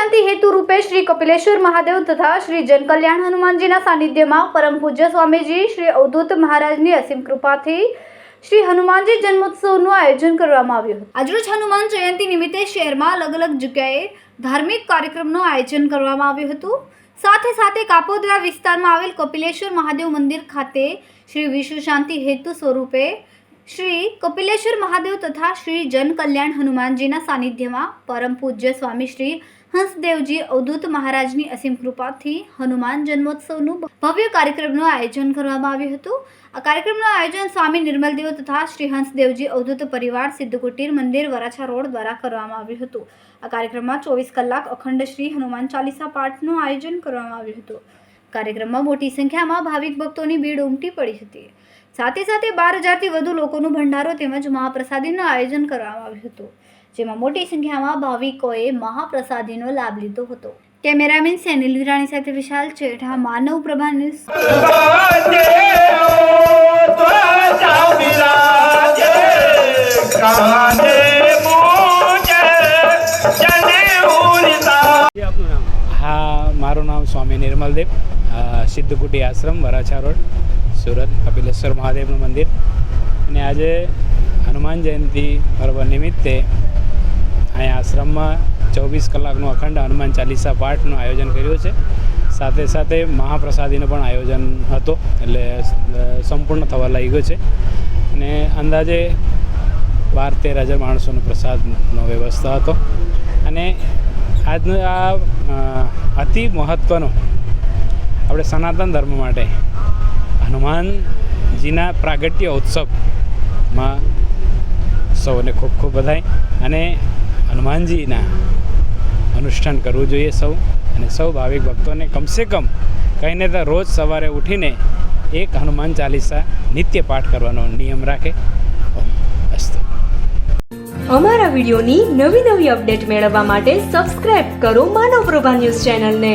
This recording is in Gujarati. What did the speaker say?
શાંતિ હેતુ રૂપે શ્રી કપિલેશ્વર મહાદેવ તથા શ્રી જનકલ્યાણ હનુમાનજીના સાનિધ્યમાં પરમ પૂજ્ય સ્વામીજી શ્રી અવધૂત મહારાજની અસીમ કૃપાથી શ્રી હનુમાનજી જન્મોત્સવનું આયોજન કરવામાં આવ્યું હતું. આજરોજ હનુમાન જયંતિ નિમિત્તે શહેરમાં અલગ અલગ જગ્યાએ ધાર્મિક કાર્યક્રમનું આયોજન કરવામાં આવ્યું હતું. સાથે સાથે કાપોદરા વિસ્તારમાં આવેલ કપિલેશ્વર મહાદેવ મંદિર ખાતે શ્રી વિશ્વ શાંતિ હેતુ સ્વરૂપે શ્રી કપિલેશ્વર મહાદેવ તથા શ્રી જનકલ્યાણ હનુમાનજીના સાનિધ્યમાં પરમ પૂજ્ય સ્વામી શ્રી હંસદેવજી અવધૂત મહારાજની અસીમ કૃપાથી હનુમાન જન્મોત્સવનું ભવ્ય કાર્યક્રમનું આયોજન કરવામાં આવ્યું હતું. આ કાર્યક્રમનું આયોજન સ્વામી નિર્મલદેવ તથા શ્રી હંસદેવજી અવધૂત પરિવાર સિદ્ધ કુટીર મંદિર વરાછા રોડ દ્વારા કરવામાં આવ્યું હતું. આ કાર્યક્રમમાં ચોવીસ કલાક અખંડ શ્રી હનુમાન ચાલીસા પાઠનું આયોજન કરવામાં આવ્યું હતું. કાર્યક્રમમાં મોટી સંખ્યામાં ભાવિક ભક્તોની ભીડ ઉમટી પડી હતી. સાથે સાથે બાર હજારથી વધુ લોકોનું ભંડારો તેમજ મહાપ્રસાદીનું આયોજન કરવામાં આવ્યું હતું, જેમાં મોટી સંખ્યામાં ભાવિકોએ મહાપ્રસાદીનો લાભ લીધો હતો. કેમેરામેન સેનિલ વિરાણી સાથે વિશાલ ચેઠા માનવ પ્રભા હા, મારું નામ સ્વામી નિર્મલદેવ સિદ્ધકુટી આશ્રમ, વરાછા રોડ. સુરત, કપિલેશ્વર મહાદેવનું મંદિર. અને આજે હનુમાન જયંતિ પર્વ નિમિત્તે અહીંયા આશ્રમમાં ચોવીસ કલાકનું અખંડ હનુમાન ચાલીસા પાઠનું આયોજન કર્યું છે. સાથે સાથે મહાપ્રસાદીનું પણ આયોજન હતો, એટલે સંપૂર્ણ થવા લાગ્યો છે. અને અંદાજે બાર તેર હજાર માણસોનો પ્રસાદનો વ્યવસ્થા હતો. અને આજનો આ અતિ મહત્ત્વનો આપણે સનાતન ધર્મ માટે હનુમાનજીના પ્રાગટ્ય ઉત્સવમાં સૌને ખૂબ ખૂબ બધાય. અને હનુમાનજીના અનુષ્ઠાન કરવું જોઈએ સૌ. અને સૌ ભાવિક ભક્તોને કમસે કમ કહીને તો રોજ સવારે ઉઠીને એક હનુમાન ચાલીસા નિત્ય પાઠ કરવાનો નિયમ રાખે. અમારા વિડીયોની નવી નવી અપડેટ મેળવવા માટે સબસ્ક્રાઇબ કરો માનવ પ્રભા ન્યૂઝ ચેનલને.